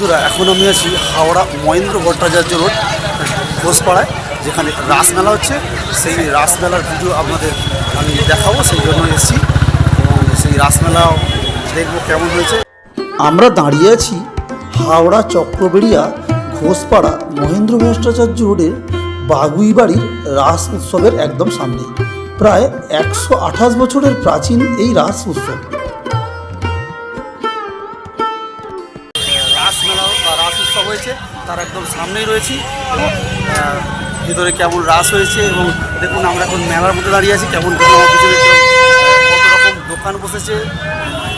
বন্ধুরা, এখন আমি আছি হাওড়া মহেন্দ্র ভট্টাচার্য রোড, ঘোষপাড়ায়, যেখানে রাসমেলা হচ্ছে। সেই রাসমেলার ভিডিও আপনাদের আমি দেখাবো, সেই জন্য এসেছি। এবং সেই রাসমেলাও দেখব কেমন হয়েছে। আমরা দাঁড়িয়ে আছি হাওড়া চক্রবেড়িয়া, ঘোষপাড়া মহেন্দ্র ভট্টাচার্য রোডের বাগুই বাড়ির রাস উৎসবের একদম সামনে। প্রায় একশো আঠাশ বছরের প্রাচীন এই রাস উৎসব। তার একদম সামনেই রয়েছি। ভিতরে কেমন রাস হয়েছে এবং দেখুন আমরা এখন মেলার মধ্যে দাঁড়িয়ে আছি, কেমন কত রকম দোকান বসেছে,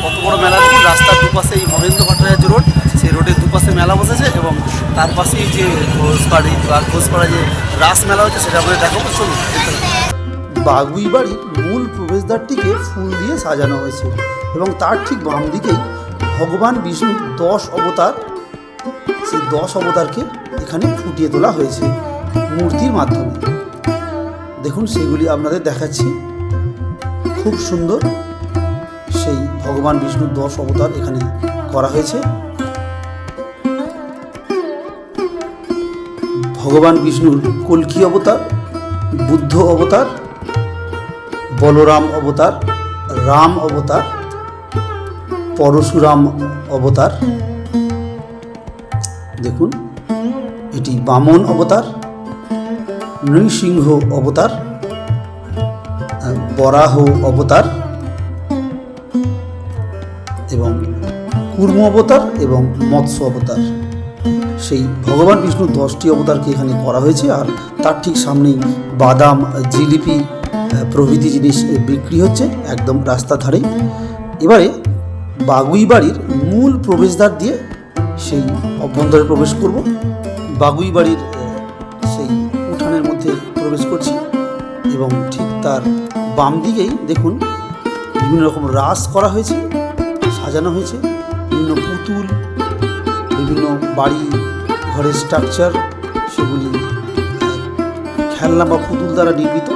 কত বড় মেলা। দেখুন, রাস্তার দুপাশে এই মহেন্দ্র ভট্টাচার্য রোড, সেই রোডের দুপাশে মেলা বসেছে এবং তার পাশেই যে ঘোষবাড়ি বা ঘোষপাড়া যে রাস মেলা হচ্ছে, সেটা আমাদের দেখাবো। চলুন বাগুই বাড়ির মূল প্রবেশদ্বারটিকে ফুল দিয়ে সাজানো হয়েছে এবং তার ঠিক বাম দিকেই ভগবান বিষ্ণুর দশ অবতার সেই দশ অবতারকে এখানে ফুটিয়ে তোলা হয়েছে মূর্তির মাধ্যমে। দেখুন, সেগুলি আপনাদের দেখাচ্ছি। খুব সুন্দর সেই ভগবান বিষ্ণুর দশ অবতার এখানে করা হয়েছে। ভগবান বিষ্ণুর কল্কি অবতার, বুদ্ধ অবতার, বলরাম অবতার, রাম অবতার, পরশুরাম অবতার দেখুন, এটি বামন অবতার, নৃসিংহ অবতার বরাহ অবতার এবং কুর্ম অবতার এবং মৎস্য অবতার। সেই ভগবান বিষ্ণুর দশটি অবতারকে এখানে করা হয়েছে আর তার ঠিক সামনেই বাদাম, জিলিপি প্রভৃতি জিনিস বিক্রি হচ্ছে একদম রাস্তার ধারে। এবারে বাগুই বাড়ির মূল প্রবেশদ্বার দিয়ে সেই অভ্যন্তরে প্রবেশ করব। বাগুই বাড়ির সেই উঠানের মধ্যে প্রবেশ করছি এবং ঠিক তার বাম দিকেই দেখুন বিভিন্ন রকম রাস করা হয়েছে, সাজানো হয়েছে। বিভিন্ন পুতুল, বিভিন্ন বাড়ি, ঘরের স্ট্রাকচার সেগুলি খেলনা বা পুতুল দ্বারা নির্মিত।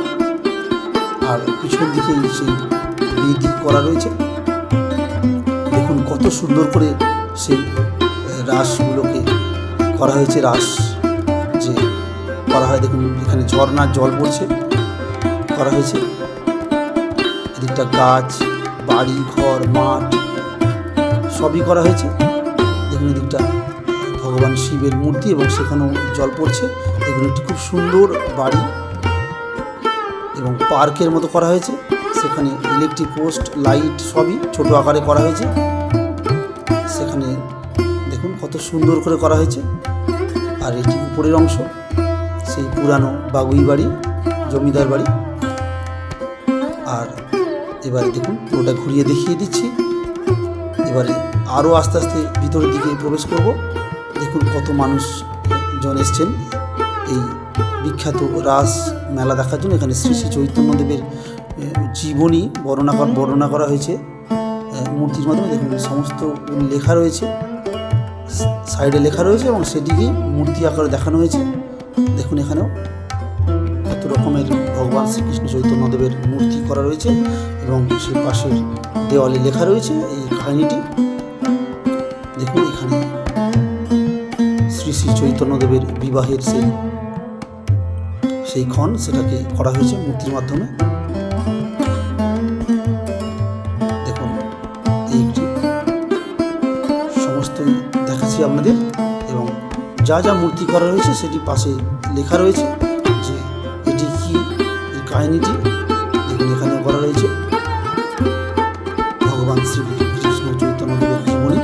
আর পিছন দিকেই সেই বেদি করা রয়েছে। দেখুন কত সুন্দর করে সেই রাসগুলোকে করা হয়েছে, রাস যে করা হয়, দেখুন এখানে ঝর্ণার জল পড়ছে, করা হয়েছে। এদিকটা গাছ, বাড়ি, ঘর, মাঠ সবই করা হয়েছে। দেখুন এদিকটা ভগবান শিবের মূর্তি এবং সেখানেও জল পড়ছে। দেখুন একটি খুব সুন্দর বাড়ি এবং পার্কের মতো করা হয়েছে। সেখানে ইলেকট্রিক পোস্ট, লাইট সবই ছোট আকারে করা হয়েছে। সেখানে কত সুন্দর করে করা হয়েছে। আর এটি উপরের অংশ, সেই পুরানো বাগুই বাড়ি, জমিদার বাড়ি। আর এবারে দেখুন, পুরোটা ঘুরিয়ে দেখিয়ে দিচ্ছি। এবারে আরও আস্তে আস্তে ভিতরের দিকে প্রবেশ করব। দেখুন কত মানুষ জন এসছেন। এই বিখ্যাত রাস মেলা দেখার জন্য এখানে শ্রী শ্রী চৈতন্যদেবের জীবনী বর্ণনা বর্ণনা করা হয়েছে। মূর্তির মাধ্যমে দেখুন সমস্ত লেখা রয়েছে। সাইডে লেখা রয়েছে এবং সেটিকে মূর্তি আকারে দেখানো হয়েছে। দেখুন এখানেও কত রকমের ভগবান শ্রীকৃষ্ণ চৈতন্যদেবের মূর্তি করা রয়েছে এবং সে পাশের দেওয়ালে লেখা রয়েছে এই কাহিনীটি। দেখুন এখানে শ্রী শ্রী চৈতন্যদেবের বিবাহের সেই সেই ক্ষণ সেটাকে করা হয়েছে মূর্তির মাধ্যমে। যা যা মূর্তি করা রয়েছে সেটি পাশে লেখা রয়েছে যে এটি কি এই কাহিনীটি? দেখুন এখানে করা রয়েছে। ভগবান শ্রী কৃষ্ণ চৈতন্যদেবের জীবনী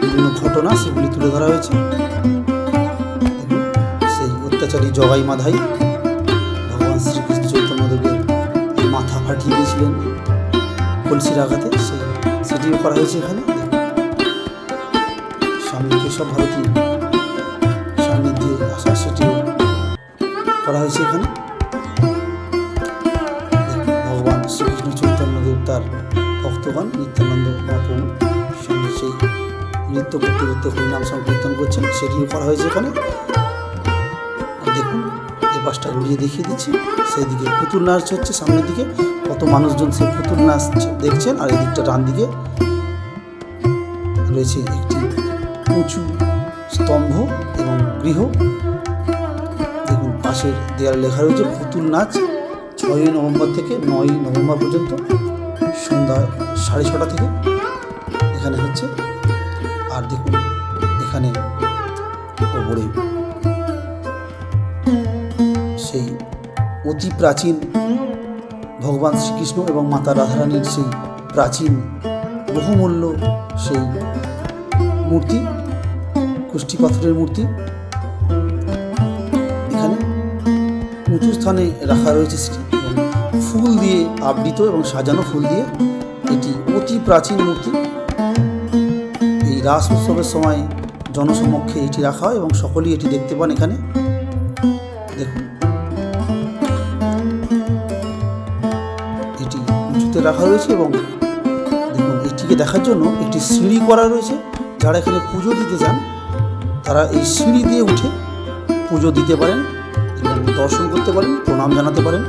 বিভিন্ন ঘটনা সেগুলি তুলে ধরা হয়েছে। সেই অত্যাচারী জগাই মাধাই ভগবান শ্রীকৃষ্ণ চৈতন্যদেবের মাথা ফাটিয়ে দিয়েছিলেন। কলসির আঘাতে সেটিও করা হয়েছে এখানে। দেখুন। ভারতী সান্নিধ্যে আসা সেটিও করা হয়েছে এখানে? ভগবান শ্রীকৃষ্ণ চৈতন্যদেব তার ভক্তগণ নিত্যানন্দ মহাপ্রভু সঙ্গে সেই নৃত্য করতে করতে হরিনাম সংকীর্তন করছেন, সেটিও করা হয়েছে এখানে। দেখুন, এই পাশটা ঘুরিয়ে দেখিয়ে দিচ্ছি। সেই দিকে পুতুল নাচ হচ্ছে সামনের দিকে। কত মানুষজন সেই পুতুল নাচ দেখছেন, আর এদিকটা ডান দিকে রয়েছে একটি উঁচু স্তম্ভ এবং গৃহ। দেখুন, পাশের দেয়ালে লেখা রয়েছে, পুতুল নাচ, ছয়ই নভেম্বর থেকে নয়ই নভেম্বর পর্যন্ত সন্ধ্যা সাড়ে ছটা থেকে। এখানে হচ্ছে, আর দেখুন, এখানে ওপরে সেই অতি প্রাচীন ভগবান শ্রীকৃষ্ণ এবং মাতা রাধারানীর সেই প্রাচীন বহুমূল্য সেই মূর্তি। কুষ্টি পাথরের মূর্তি। এখানে উঁচু স্থানে রাখা রয়েছে সেটি। ফুল দিয়ে আবৃত এবং সাজানো ফুল দিয়ে এটি অতি প্রাচীন মূর্তি। এই রাস উৎসবের সময় জনসমক্ষে এটি রাখা হয় এবং সকলেই এটি দেখতে পান এখানে। দেখুন। এটি উঁচুতে রাখা রয়েছে এবং দেখুন, এটিকে দেখার জন্য একটি সিঁড়ি করা রয়েছে যারা এখানে পুজো দিতে যান। তারা এই সিঁড়ি দিয়ে উঠে পুজো দিতে পারেন, এবং দর্শন করতে পারেন, প্রণাম জানাতে পারেন।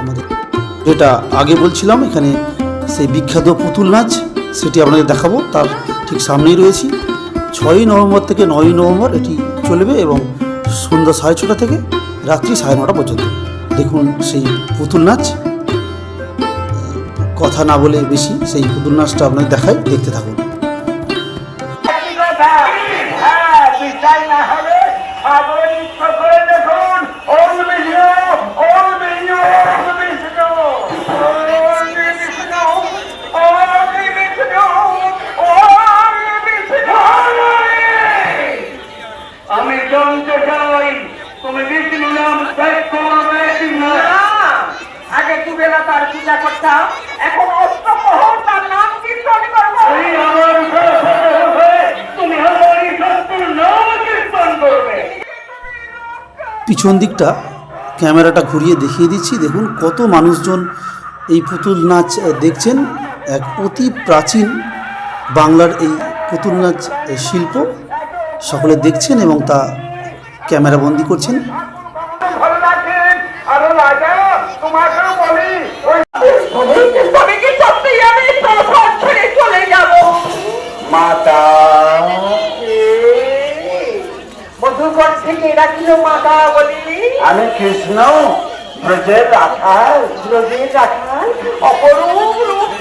আমাদের যেটা আগে বলছিলাম, এখানে সেই বিখ্যাত পুতুল নাচ, সেটি আপনাদের দেখাবো। তার ঠিক সামনেই রয়েছি। ছয়ই নভেম্বর থেকে নয়ই নভেম্বর এটি চলবে, এবং সন্ধ্যা সাড়ে ছটা থেকে রাত্রি সাড়ে নটা পর্যন্ত। দেখুন সেই পুতুল নাচ। কথা না বলে বেশি, সেই পুতুল নাচটা আপনাদের দেখাই, দেখতে থাকুন। পিছন দিকটা ক্যামেরাটা ঘুরিয়ে দেখিয়ে দিচ্ছি। দেখুন কত মানুষজন এই পুতুল নাচ দেখছেন। এক অতি প্রাচীন বাংলার এই পুতুল নাচ শিল্প। সকলে দেখছেন এবং তা ক্যামেরাবন্দি করছেন। মাতা মধুকর থেকে রাখিল মাতা? আমি কৃষ্ণ, ব্রজের রাখাল ব্রজের রাখাল অপরূপ রূপ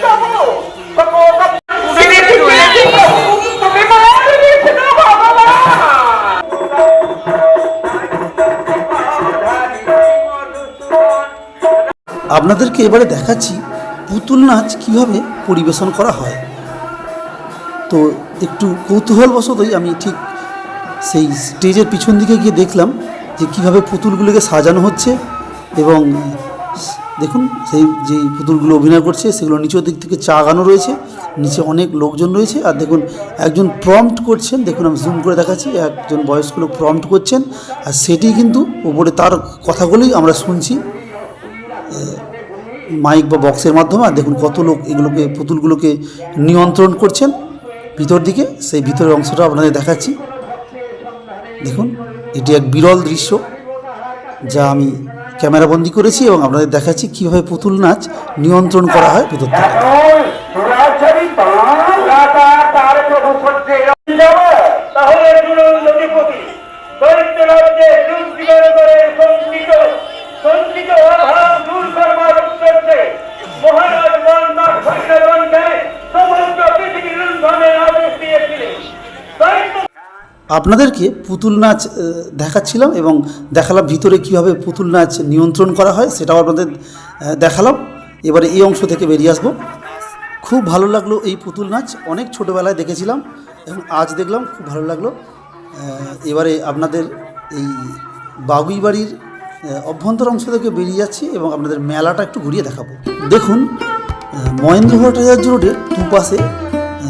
আপনাদেরকে এবারে দেখাচ্ছি পুতুল নাচ কীভাবে পরিবেশন করা হয়। তো একটু কৌতূহলবশতই আমি ঠিক সেই স্টেজের পিছন দিকে গিয়ে দেখলাম যে কীভাবে পুতুলগুলোকে সাজানো হচ্ছে এবং দেখুন সেই যে পুতুলগুলো অভিনয় করছে, সেগুলো নিচের দিক থেকে চা গানো রয়েছে, নিচে অনেক লোকজন রয়েছে আর দেখুন একজন প্রম্পট করছেন, দেখুন আমি জুম করে দেখাচ্ছি, একজন বয়স্ক লোক প্রম্পট করছেন আর সেটি কিন্তু ওপরে তার কথাগুলোই আমরা শুনছি মাইক বা বক্সের মাধ্যমে আর দেখুন কত লোক এগুলোকে, পুতুলগুলোকে নিয়ন্ত্রণ করছেন। ভিতর দিকে, সেই ভিতরের অংশটা আপনাদের দেখাচ্ছি। দেখুন এটি এক বিরল দৃশ্য যা আমি ক্যামেরাবন্দি করেছি এবং আপনাদের দেখাচ্ছি কীভাবে পুতুল নাচ নিয়ন্ত্রণ করা হয় পুতুল থেকে। আপনাদেরকে পুতুল নাচ দেখাচ্ছিলাম এবং দেখালাম ভিতরে কীভাবে পুতুল নাচ নিয়ন্ত্রণ করা হয় সেটাও আপনাদের দেখালাম। এবারে এই অংশ থেকে বেরিয়ে আসব। খুব ভালো লাগল এই পুতুল নাচ। অনেক ছোটোবেলায় দেখেছিলাম এবং আজ দেখলাম খুব ভালো লাগল। এবারে আপনাদের এই বাগুই বাড়ির অভ্যন্তর অংশ থেকে বেরিয়ে যাচ্ছি এবং আপনাদের মেলাটা একটু ঘুরিয়ে দেখাবো। দেখুন মহেন্দ্র ভট্টাচার্য রোডের দুপাশে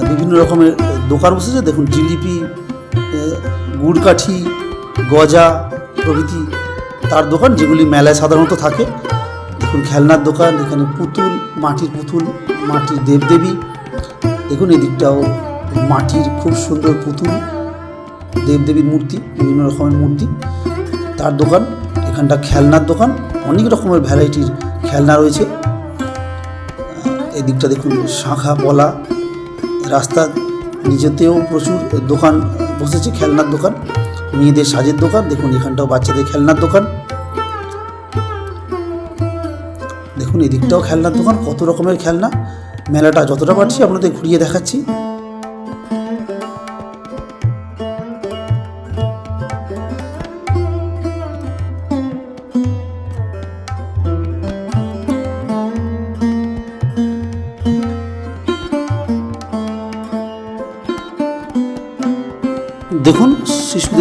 বিভিন্ন রকমের দোকান বসেছে। দেখুন জিলিপি গুড়কাঠি, গজা প্রভৃতি তার দোকান, যেগুলি মেলায় সাধারণত থাকে। দেখুন খেলনার দোকান, এখানে পুতুল, মাটির পুতুল, মাটির দেবদেবী। দেখুন এদিকটাও মাটির খুব সুন্দর পুতুল, দেবদেবীর মূর্তি, বিভিন্ন রকমের মূর্তি। তার দোকান, এখানটা খেলনার দোকান, অনেক রকমের ভ্যারাইটির খেলনা রয়েছে। এদিকটা দেখুন শাঁখা, পলা, রাস্তা, নিজেতেও প্রচুর দোকান বসেছে, খেলনার দোকান। মেয়েদের সাজের দোকান, দেখুন এখানটাও বাচ্চাদের খেলনার দোকান। দেখুন এদিকটাও খেলনার দোকান, কত রকমের খেলনা। মেলাটা যতটা পারছি আপনাদের ঘুরিয়ে দেখাচ্ছি।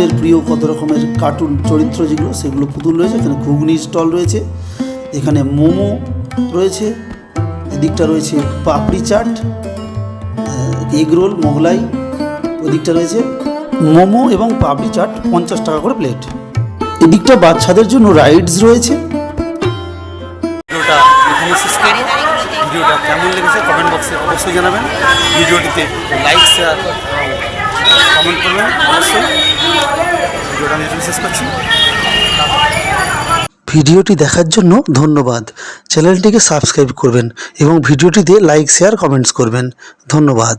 শিশুদের প্রিয় কত রকমের কার্টুন চরিত্র যেগুলো, সেগুলো পুতুল রয়েছে, এখানে ঘুগনির স্টল রয়েছে, এখানে মোমো রয়েছে, এদিকটা রয়েছে পাপড়ি চাট এগ রোল মোগলাই, ওদিকটা রয়েছে মোমো এবং পাপড়ি চাট, পঞ্চাশ টাকা করে প্লেট এদিকটা বাচ্চাদের জন্য রাইডস রয়েছে। ভিডিওটা কেমন লেগেছে কমেন্ট বক্সে অবশ্যই জানাবেন। ভিডিওটিতে লাইক শেয়ার কমেন্ট করবেন। অবশ্যই। ভিডিওটা আমি করছি। ভিডিওটি দেখার জন্য ধন্যবাদ। চ্যানেলটিকে সাবস্ক্রাইব করবেন এবং ভিডিওটিতে লাইক, শেয়ার, কমেন্টস করবেন। ধন্যবাদ।